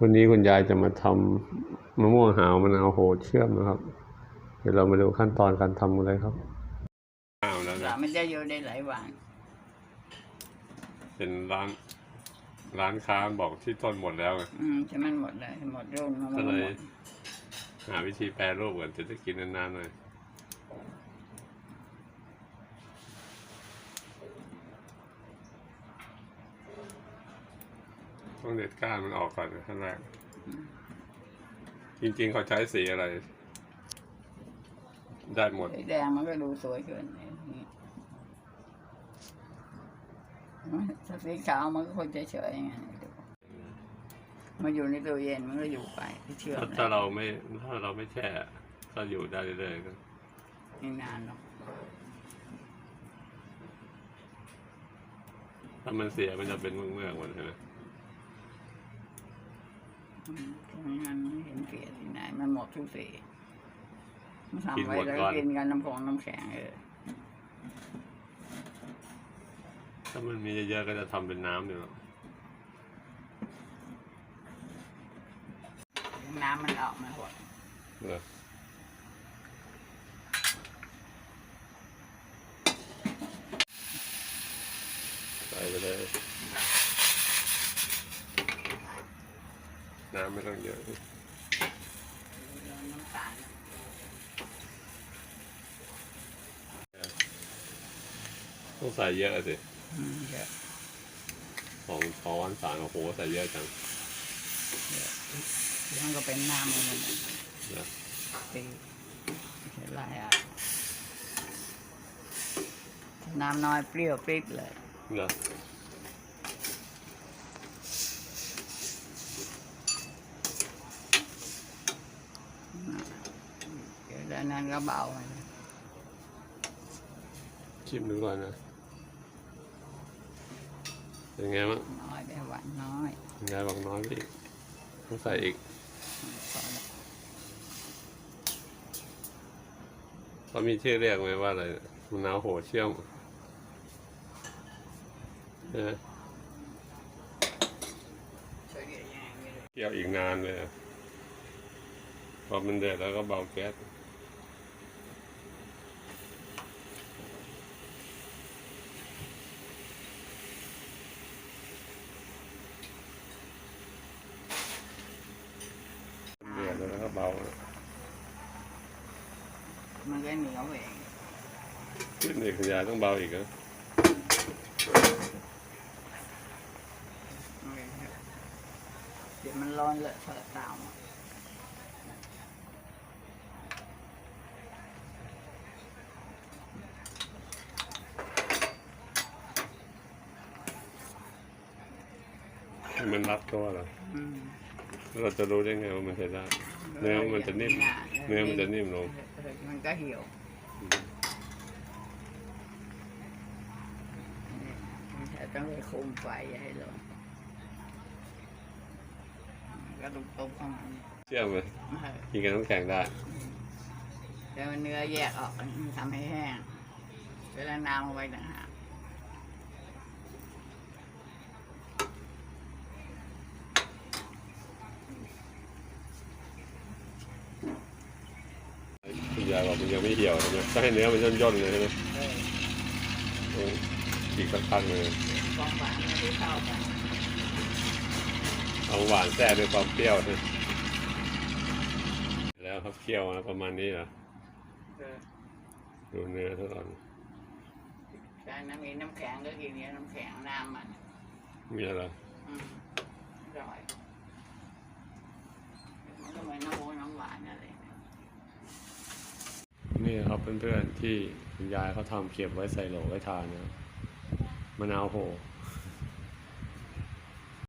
วันนี้คุณยายจะมาทำมะม่วงหาวมะนาวโหดเชื่อมนะครับ เดี๋ยวเรามาดูขั้นตอนการทำกันเลยครับอ้าวแล้วสานะมันจะอยู่ได้หลายวันเป็นร้านร้านค้าบอกที่ต้นหมดแล้วไงอืมจะมันหมดเลยหมดรุ่นมันก็หมเลยด หาวิธีแปรรูปก่อนจะได้กินนานๆหน่อย ต้องเด็ดก้านมันออกก่อนนะขั้นแรกจริงๆเขาใช้สีอะไร ได้หมด สีแดงมันก็ดูสวยเกินนี่ถ้าสีขาวมันก็คงจะเฉยๆไงมาอยู่ในตู้เย็นมันก็อยู่ไปที่เชื่อมถ้าเราไม่ถ้าเราไม่แช่ก็อยู่ได้เรื่อยๆก็ไม่นานหรอกถ้ามันเสียมันจะเป็นเมือกๆหมดใช่ไหมอืม ตรงนั้นไม่เห็นเสียที่ไหน มันหมดทุกสีมันทำไว้แล้วก็กินกันน้ำผงน้ำแข็งเออถ้ามันมีเยอะๆก็จะทำเป็นน้ำอยู่แล้วน้ำมันออกมาหมด เออใส่ไปเลย น้ำไม่ต้องเยอะน้ำตาลต้องใส่เยอะสิอืมเยอะสองช้อนสามโอ้โหใส่เยอะจังมันก็เป็นน้ำมันเลยนะตีใช่ไรอะน้ำน้อยเปรี้ยวปริ๊บเลยเหรอ นั้นก็เบาไปชิมดูก่อนนะ เป็นไงบ้างน้อยไปหวานน้อยยายบอกน้อยพี่ต้องใส่อีกพอแล้วเขามีชื่อเรียกไหมว่าอะไรมะนาวโหเชื่อมใช่ไหมช่วยเดี๋ยวอย่างนี้เลยเคี่ยวอีกนานเลยอะพอมันเดือดแล้วก็เบาแก๊สเดือดแล้วก็เบา มันก็เหนียวเองขึ้นอีกคุณยายต้องเบาอีกนะเดี๋ยวมันร้อนเลอะเทอะตามให้มันรัดตัวเหรออืมแล้วเราจะรู้ได้ไงว่ามันใช้ได้ เนื้อมันจะนิ่มเนื้อมันจะนิ่มลง มันก็เหี่ยวแต่ต้องไปคุมไฟอย่าให้ร้อนก็ตุกตุกๆของมันเชื่อไหมเออกินกับน้ำแข็งได้แล้วเนื้อแยกออกมันทำให้แห้งแล้วน้ำเอาไว้ต่างหาก คุณ ยายบอกมันยังไม่เหี่ยวใช่ไหมก็ให้เนื้อมันย่นๆเลยใช่ไหมเออโอ้อีกสักพักเลยความหวานไม่ได้เข้ากันเอาหวานแทรกด้วยความเปรี้ยวนะแล้วครับเคี่ยวมาประมาณนี้เหรอเออดูเนื้อซะก่อนการน้ำมีน้ำแข็งก็กินเนี้ยน้ำแข็งน้ำมันมีอะไรอืมอร่อยมันก็เหมือนน้ำโมน้ำหวานอะไรเนี่ยครับเพื่อนๆที่คุณยายเขาทำเก็บไว้ใส่โหลไว้ทานนะมะนาวโห